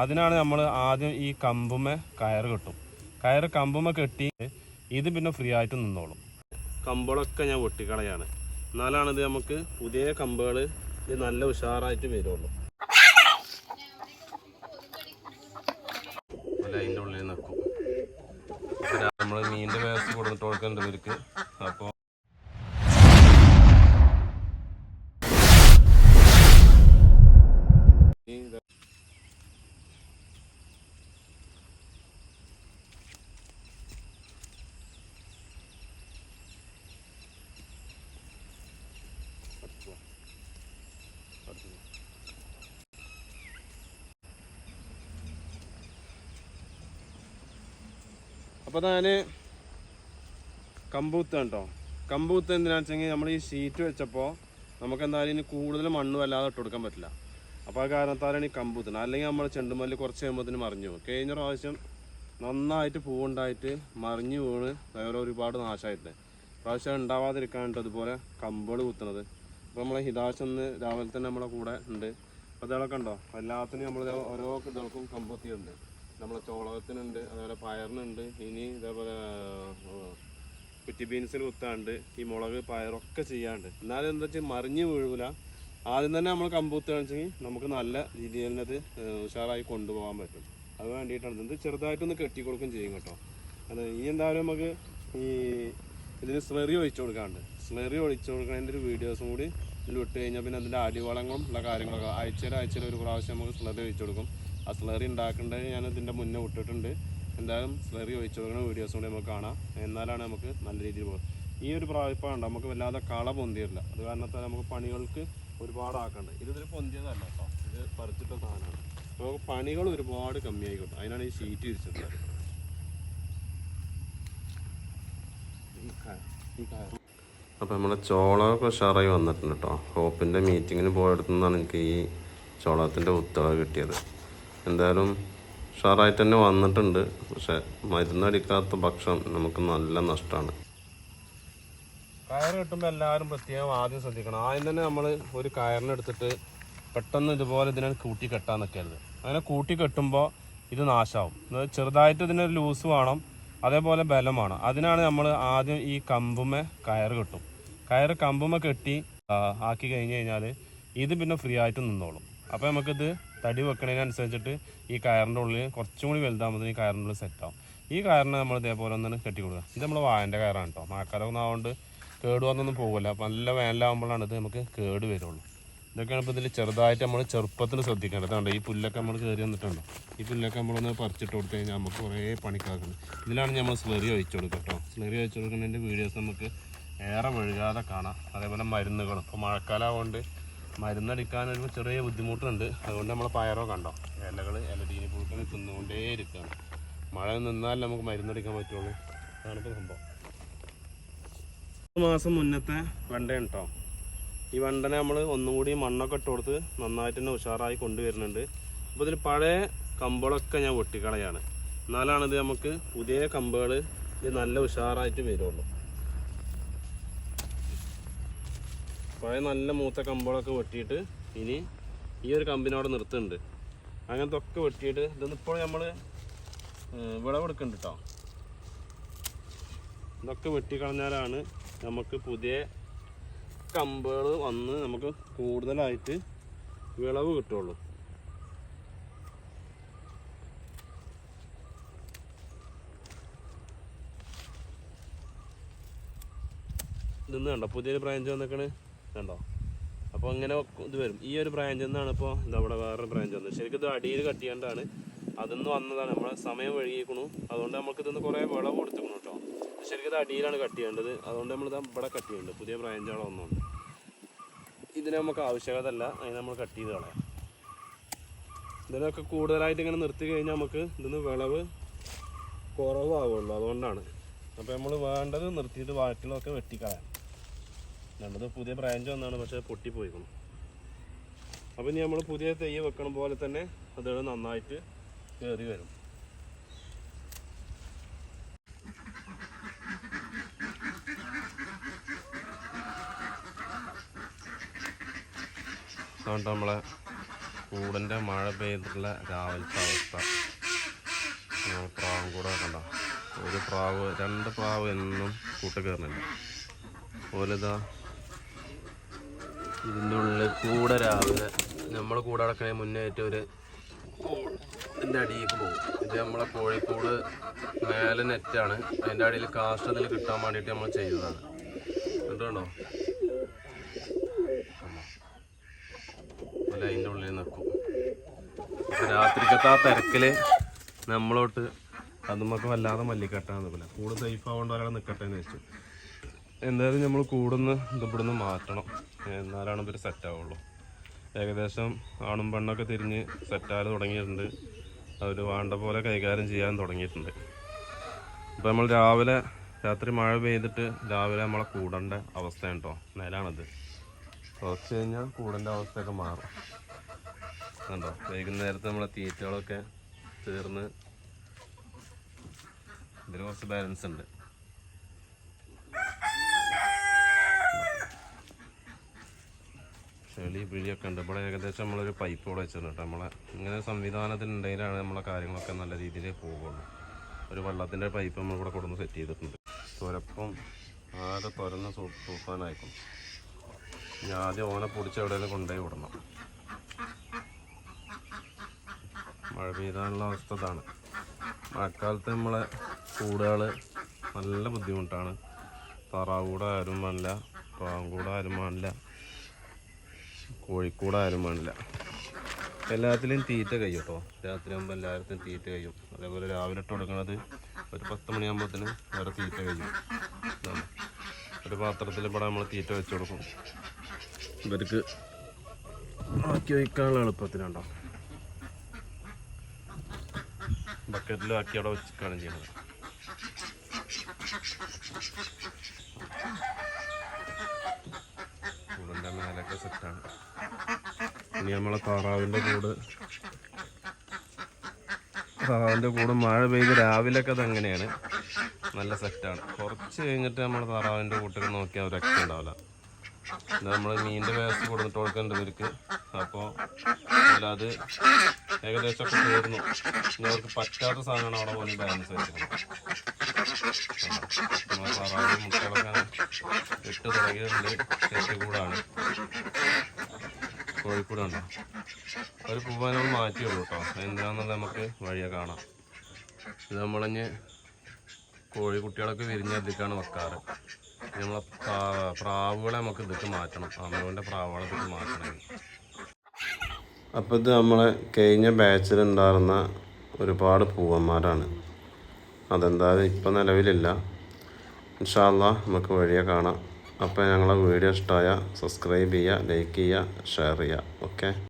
അതിനാണ് നമ്മൾ ആദ്യം ഈ കമ്പുമേ കയർ കെട്ടും. കയർ കമ്പുമേ കെട്ടി ഇത് പിന്നെ ഫ്രീ ആയിട്ട് നിന്നോളും. കമ്പുകളൊക്കെ ഞാൻ വെട്ടിക്കളയാണ്. എന്നാലാണിത് നമുക്ക് പുതിയ കമ്പുകൾ ഇത് നല്ല ഉഷാറായിട്ട് വരുള്ളൂ. അതിന്റെ ഉള്ളിൽ നിൽക്കും. നമ്മൾ മീനിന്റെ വേസ്റ്റ് കൊടുത്തിട്ട് കൊടുക്കേണ്ടവർക്ക് അപ്പോൾ അപ്പോൾ ഞാൻ കമ്പൂത്ത് കേട്ടോ കമ്പൂത്ത് എന്തിനാണെന്ന് വെച്ചെങ്കിൽ നമ്മൾ ഈ ഷീറ്റ് വെച്ചപ്പോൾ നമുക്ക് എന്തായാലും ഇനി കൂടുതൽ മണ്ണ് വല്ലാതെ ഇട്ട് കൊടുക്കാൻ പറ്റില്ല. അപ്പോൾ ആ കാരണത്താലാണ് ഈ കമ്പൂത്തിന്. അല്ലെങ്കിൽ നമ്മൾ ചെണ്ടുമല്ലി കുറച്ച് കഴിയുമ്പോഴത്തേന് മറിഞ്ഞു പോകും കഴിഞ്ഞ പ്രാവശ്യം നന്നായിട്ട് പൂവുണ്ടായിട്ട് മറിഞ്ഞു വീണ് വേറെ ഒരുപാട് നാശമായിട്ടുണ്ട് പ്രാവശ്യം ഉണ്ടാവാതിരിക്കാനായിട്ട് അതുപോലെ കമ്പുകൾ കുത്തുന്നത് അപ്പോൾ നമ്മളെ ഹിതാശ് ഒന്ന് രാവിലെ തന്നെ നമ്മളെ കൂടെ ഉണ്ട്. അപ്പോൾ ഇതൊക്കെ ഉണ്ടോ എല്ലാത്തിനും നമ്മൾ ഓരോ ഇതൾക്കും കമ്പുത്തിയുണ്ട് നമ്മളെ ചോളകത്തിനുണ്ട് അതുപോലെ പയറിനുണ്ട് ഇനി ഇതേപോലെ കുറ്റി ബീൻസിൽ കുത്താണ്ട് ഈ മുളക് പയറൊക്കെ ചെയ്യാണ്ട്. എന്നാലും എന്താ വെച്ചാൽ മറിഞ്ഞ് വീഴൂല. ആദ്യം തന്നെ നമ്മൾ കമ്പൂത്ത് കാണിച്ചെങ്കിൽ നമുക്ക് നല്ല രീതിയിൽ അത് ഉഷാറായി കൊണ്ടുപോകാൻ പറ്റും. അത് വേണ്ടിയിട്ടാണ്. ഇത് ചെറുതായിട്ടൊന്ന് കെട്ടി കൊടുക്കും ചെയ്യും കേട്ടോ. അത് ഇനി എന്തായാലും നമുക്ക് ഈ ഇതിന് സ്ലെറി ഒഴിച്ചു കൊടുക്കാണ്ട്. സ്ലെറി ഒഴിച്ചു കൊടുക്കുന്നതിന്റെ ഒരു വീഡിയോസും കൂടി ഇതിൽ വിട്ട് കഴിഞ്ഞാൽ പിന്നെ അതിന്റെ അടിവളങ്ങളും ഉള്ള കാര്യങ്ങളൊക്കെ ആഴ്ചയിൽ ആഴ്ചയിൽ ഒരു പ്രാവശ്യം നമുക്ക് സ്ലെറി ഒഴിച്ചു കൊടുക്കും. ആ സ്ലറി ഉണ്ടാക്കേണ്ടത് ഞാൻ ഇതിന്റെ മുന്നേ വിട്ടിട്ടുണ്ട്. എന്തായാലും സ്ലറി ഒഴിച്ചു കൊടുക്കുന്ന വീഡിയോസും കൂടി നമുക്ക് കാണാം. എന്നാലാണ് നമുക്ക് നല്ല രീതിയിൽ പോകും ഈ ഒരു പ്രായപ്പാണ് നമുക്ക് വല്ലാതെ കള പൊന്തിയില്ല അത് കാരണത്താൽ നമുക്ക് പണികൾക്ക് ഒരുപാട് ആക്കണ്ട് ഇത് ഇതിൽ പൊന്തിയതല്ല കേട്ടോ. ഇത് പറിച്ചിട്ട സാധനമാണ്. അപ്പോൾ പണികൾ ഒരുപാട് കമ്മിയായിക്കോട്ടെ. അതിനാണ് ഈ ഷീറ്റ് വിരിച്ചിട്ടുള്ളത്. അപ്പോൾ നമ്മുടെ ചോളമൊക്കെ ഉഷാറായി വന്നിട്ടുണ്ട് കേട്ടോ. ഹോപ്പിന്റെ മീറ്റിങ്ങിന് പോയടുത്തുനിന്നാണ് എനിക്ക് ഈ ചോളത്തിന്റെ ഉത്തരവ് കിട്ടിയത്. എന്തായാലും ഉഷാറായിട്ട് തന്നെ വന്നിട്ടുണ്ട്. പക്ഷെ മരുന്നടിക്കാത്ത ഭക്ഷണം നമുക്ക് നല്ല നഷ്ടമാണ്. കയർ കിട്ടുമ്പോൾ എല്ലാവരും പ്രത്യേകം ആദ്യം ശ്രദ്ധിക്കണം. ആദ്യം തന്നെ നമ്മൾ ഒരു കയറിനെടുത്തിട്ട് പെട്ടെന്ന് ഇതുപോലെ ഇതിനെ കൂട്ടി കെട്ടാൻ നിൽക്കരുത് അങ്ങനെ കൂട്ടി കെട്ടുമ്പോൾ ഇത് നാശമാവും ചെറുതായിട്ട് ഇതിനൊരു ലൂസ് വേണം അതേപോലെ ബലം വേണം. അതിനാണ് നമ്മൾ ആദ്യം ഈ കമ്പുമേ കയർ കെട്ടും. കയർ കമ്പുമേ കെട്ടി ആക്കി കഴിഞ്ഞ് കഴിഞ്ഞാൽ ഇത് പിന്നെ ഫ്രീ ആയിട്ട് നിന്നോളും. അപ്പോൾ നമുക്കിത് തടി വെക്കണതിനനുസരിച്ചിട്ട് ഈ കയറിന്റെ ഉള്ളിൽ കുറച്ചും കൂടി വലുതാകുമ്പോൾ ഈ കയറിന്റെ ഉള്ളിൽ സെറ്റാവും ഈ കയറിനെ നമ്മൾ ഇതേപോലെ ഒന്ന് കെട്ടി കൊടുക്കുക. ഇത് നമ്മൾ വായന്റെ കയറാണ് കേട്ടോ മഴക്കാലമൊന്നും ആവുകൊണ്ട് കേട് വന്നൊന്നും പോകില്ല. അപ്പം നല്ല വേനലാകുമ്പോഴാണ് ഇത് നമുക്ക് കേട് വരുള്ളൂ. ഇതൊക്കെയാണ് ഇപ്പോൾ ഇതിൽ ചെറുതായിട്ട് നമ്മൾ ചെറുപ്പത്തിൽ ശ്രദ്ധിക്കേണ്ടത്. കണ്ടോ ഈ പുല്ലൊക്കെ നമ്മൾ കയറി വന്നിട്ടുണ്ടോ? ഈ പുല്ലൊക്കെ നമ്മളൊന്ന് പറിച്ചിട്ട് കൊടുത്തു കഴിഞ്ഞാൽ നമുക്ക് കുറേ പണിക്കാക്കുന്നുണ്ട് ഇതിലാണ് നമ്മൾ സ്ലറി ഒഴിച്ചു കൊടുക്കുക കേട്ടോ സ്ലറി ഒഴിച്ചു കൊടുക്കുന്നതിന്റെ വീഡിയോസ് നമുക്ക് ഏറെ വഴുകാതെ കാണാം. അതേപോലെ മരുന്നുകളും. ഇപ്പോൾ മരുന്നടിക്കാൻ ഒരു ചെറിയ ബുദ്ധിമുട്ടുണ്ട്. അതുകൊണ്ട് നമ്മൾ പയറോ കണ്ടോ? ഇലകൾ ഇലടീനി പുഴുക്കൾ തിന്നുകൊണ്ടേ ഇരിക്കുകയാണ് മഴ നിന്നാൽ നമുക്ക് മരുന്നടിക്കാൻ പറ്റുള്ളൂ. അതാണ് സംഭവം. മാസം മുന്നത്തെ വെണ്ടയാണ് കേട്ടോ ഈ വെണ്ടനെ നമ്മൾ ഒന്നും കൂടി മണ്ണൊക്കെ ഇട്ട് കൊടുത്ത് നന്നായിട്ട് തന്നെ ഉഷാറായി കൊണ്ടുവരുന്നുണ്ട്. അപ്പോൾ ഇതിൽ പഴയ കമ്പുകളൊക്കെ ഞാൻ വെട്ടിക്കളയാണ്. എന്നാലാണ് ഇത് നമുക്ക് പുതിയ കമ്പുകൾ ഇത് നല്ല ഉഷാറായിട്ട് വരുള്ളൂ. പഴയ നല്ല മൂത്ത കമ്പുകളൊക്കെ വെട്ടിയിട്ട് ഇനി ഈ ഒരു കമ്പിനോട് നിർത്തുന്നുണ്ട്. അങ്ങനത്തെ ഒക്കെ വെട്ടിയിട്ട് ഇതൊന്നും ഇപ്പോൾ നമ്മൾ വിളവെടുക്കുന്നുണ്ട് കേട്ടോ ഇതൊക്കെ വെട്ടിക്കളഞ്ഞാലാണ് നമുക്ക് പുതിയ കമ്പുകൾ വന്ന് നമുക്ക് കൂടുതലായിട്ട് വിളവ് കിട്ടുള്ളൂ. ഇതൊന്നും കണ്ടോ? പുതിയൊരു ബ്രാഞ്ച് വന്നേക്കണ്. കണ്ടോ? അപ്പോൾ അങ്ങനെ ഇത് വരും. ഈ ഒരു ബ്രാഞ്ചിൽ നിന്നാണ് ഇപ്പോൾ ഇവിടെ വേറൊരു ബ്രാഞ്ച് വന്നത്. ശരിക്കും ഇത് അടിയിൽ കട്ട് ചെയ്യാണ്ടാണ് അതൊന്നും വന്നതാണ്. നമ്മളെ സമയം വഴുകിയിരിക്കണു അതുകൊണ്ട് നമുക്ക് ഇതൊന്ന് കുറേ വിളവ് കൊടുത്തിരിക്കണു കേട്ടോ ശരിക്കും ഇത് അടിയിലാണ് കട്ട് ചെയ്യേണ്ടത് അതുകൊണ്ട് നമ്മൾ ഇവിടെ കട്ട് ചെയ്യുന്നുണ്ട് പുതിയ ബ്രാഞ്ചുകളോ ഒന്നുണ്ട് ഇതിന് നമുക്ക് ആവശ്യകത അല്ല അതിന് നമ്മൾ കട്ട് ചെയ്ത് കളയാം. ഇതിനൊക്കെ കൂടുതലായിട്ട് ഇങ്ങനെ നിർത്തി കഴിഞ്ഞാൽ നമുക്ക് ഇതിന് വിളവ് കുറവാകുള്ളൂ അതുകൊണ്ടാണ്. അപ്പോൾ നമ്മൾ വേണ്ടത് നിർത്തിയിട്ട് വാറ്റിലൊക്കെ വെട്ടിക്കളയാം. രണ്ടത് പുതിയ ബ്രാഞ്ച് വന്നാണ് പക്ഷെ പൊട്ടിപ്പോയിക്കണം അപ്പോൾ ഇനി നമ്മൾ പുതിയ തെയ്യ് വെക്കണ പോലെ തന്നെ അതുകൾ നന്നായിട്ട് കയറി വരും. അതുകൊണ്ട് നമ്മളെ കൂടിന്റെ മഴ പെയ്തിട്ടുള്ള രാവിലത്തെ അവസ്ഥ. പ്രാവും കൂടെ കണ്ട? ഒരു പ്രാവ് രണ്ട് പ്രാവ് എന്നും കൂട്ടുകയറുന്നില്ല ഓലിതാ ഇതിന്റെ ഉള്ളിൽ കൂടെ രാവിലെ നമ്മൾ കൂടെ അടക്കണേ മുന്നേ ആയിട്ട് ഒരു ഇതിന്റെ അടിയിലേക്ക് പോകും. ഇത് നമ്മളെ കോഴിക്കോട് മേലെ നെറ്റാണ് അതിന്റെ അടിയിൽ കാസ്റ്റ് അതിൽ കിട്ടാൻ വേണ്ടിയിട്ട് നമ്മൾ ചെയ്തതാണ് കണ്ടോ അല്ല അതിന്റെ ഉള്ളിൽ നിൽക്കും രാത്രിക്കത്തെ ആ തിരക്കിൽ നമ്മളോട്ട് നമുക്ക് വല്ലാതെ മല്ലിക്കെട്ടാന്ന് പോലെ കൂട് സേഫ് ആവേണ്ട ഒരാൾ നിൽക്കട്ടെ എന്ന് വെച്ചു എന്തായാലും നമ്മൾ കൂടുന്ന് ഇത് മാറ്റണം. എന്നാലാണ് ഇവർ സെറ്റാവുള്ളൂ ഏകദേശം ആണും പെണ്ണൊക്കെ തിരിഞ്ഞ് സെറ്റാകാൻ തുടങ്ങിയിട്ടുണ്ട്. അവർ വേണ്ട പോലെ കൈകാര്യം ചെയ്യാൻ തുടങ്ങിയിട്ടുണ്ട്. ഇപ്പം നമ്മൾ രാവിലെ രാത്രി മഴ പെയ്തിട്ട് രാവിലെ നമ്മളെ കൂടേണ്ട അവസ്ഥയാണ് കേട്ടോ നിലാണത് കുറച്ച് കഴിഞ്ഞാൽ കൂടേണ്ട അവസ്ഥയൊക്കെ മാറും. കണ്ടോ? വൈകുന്നേരത്ത് നമ്മളെ തീറ്റകളൊക്കെ തീർന്ന് ഇതിൽ കുറച്ച് ബാലൻസ് ഉണ്ട്. ചെളി പിഴിയൊക്കെ ഉണ്ട്. ഇവിടെ ഏകദേശം നമ്മളൊരു പൈപ്പ് ഇവിടെ വെച്ചിട്ടുണ്ട് നമ്മളെ ഇങ്ങനെ സംവിധാനത്തിനുണ്ടെങ്കിലാണ് നമ്മളെ കാര്യങ്ങളൊക്കെ നല്ല രീതിയിൽ പോകുള്ളൂ. ഒരു വെള്ളത്തിന്റെ പൈപ്പ് നമ്മൾ ഇവിടെ കൊടുന്ന് സെറ്റ് ചെയ്തിട്ടുണ്ട്. തുരപ്പം ആകെ തുരന്ന് തൂക്കാനായിക്കും. ഞാൻ ആദ്യം ഓനെ പൊടിച്ച് എവിടെയെങ്കിലും കൊണ്ടുപോയി വിടണം. മഴ പെയ്താനുള്ള അവസ്ഥ ഇതാണ്. മഴക്കാലത്ത് നമ്മളെ കൂടുകൾ നല്ല ബുദ്ധിമുട്ടാണ്. താറാവ് കൂടെ ആരും വേണില്ല പാവം കൂടെ ആരും വേണില്ല കോഴിക്കൂടെ ആരും വേണില്ല. എല്ലാത്തിലും തീറ്റ കഴിയും കേട്ടോ രാത്രി ആകുമ്പോൾ എല്ലായിടത്തും തീറ്റ കഴിയും. അതേപോലെ രാവിലെ ഇട്ട് കൊടുക്കുന്നത് ഒരു പത്ത് മണിയാകുമ്പോഴത്തേന് വേറെ തീറ്റ കഴിയും. ഒരു പാത്രത്തിൽ ഇവിടെ നമ്മൾ തീറ്റ വെച്ച് കൊടുക്കും. ഇവർക്ക് ആക്കി വയ്ക്കാനുള്ള എളുപ്പത്തിനുണ്ടോ ബക്കറ്റിലും ആക്കി അവിടെ വെച്ചിട്ടാണ് ചെയ്യുന്നത്. കൂടിന്റെ മേലൊക്കെ സെറ്റാണ്. ഇനി നമ്മളെ താറാവിന്റെ കൂട്. താറാവിന്റെ കൂട് മഴ പെയ്ത് രാവിലെയൊക്കെ അത് അങ്ങനെയാണ് നല്ല സെറ്റാണ് കുറച്ച് കഴിഞ്ഞിട്ട് നമ്മൾ താറാവിന്റെ കൂട്ടൊക്കെ നോക്കിയാൽ ഒരു രക്ഷ ഉണ്ടാവില്ല. നമ്മൾ മീനിന്റെ വേസ്റ്റ് കൊടുത്തിട്ട് കൊടുക്കേണ്ടത് ഇവർക്ക്. അപ്പോൾ അത് ഏകദേശം ഒക്കെ തീർന്നു. ഇവർക്ക് പറ്റാത്ത സാധനമാണ് അവിടെ പോലും ബാലൻസ് വെച്ചിരുന്നത് മുട്ടകളൊക്കെ ഇട്ട് തുടങ്ങിയിട്ടുണ്ട്. തെറ്റ് കൂടാണ് കോഴിക്കൂടുണ്ടോ. ഒരു പൂവാൻ നമ്മൾ മാറ്റിയുള്ളൂ കേട്ടോ. എന്താണെന്നുള്ളത് നമുക്ക് വഴിയെ കാണാം. ഇത് നമ്മളിഞ്ഞ് കോഴിക്കുട്ടികളൊക്കെ വിരിഞ്ഞ ഇതിക്കാണ് വെക്കാറ്. നമ്മളെ പ്രാവുകളെ നമുക്ക് ഇതൊക്കെ മാറ്റണം. അമ്മയുടെ പ്രാവുകളെ ഇതൊക്കെ മാറ്റണം. അപ്പോൾ ഇത് നമ്മളെ കഴിഞ്ഞ ബാച്ചിൽ ഉണ്ടായിരുന്ന ഒരുപാട് പൂവന്മാരാണ്. അതെന്തായാലും ഇപ്പം നിലവിലില്ല. ഇൻഷാല്ല നമുക്ക് വഴിയെ കാണാം. അപ്പോൾ ഞങ്ങളെ വീഡിയോ ഇഷ്ടമായ സബ്സ്ക്രൈബ് ചെയ്യുക ലൈക്ക് ചെയ്യുക ഷെയർ ചെയ്യുക. ഓക്കെ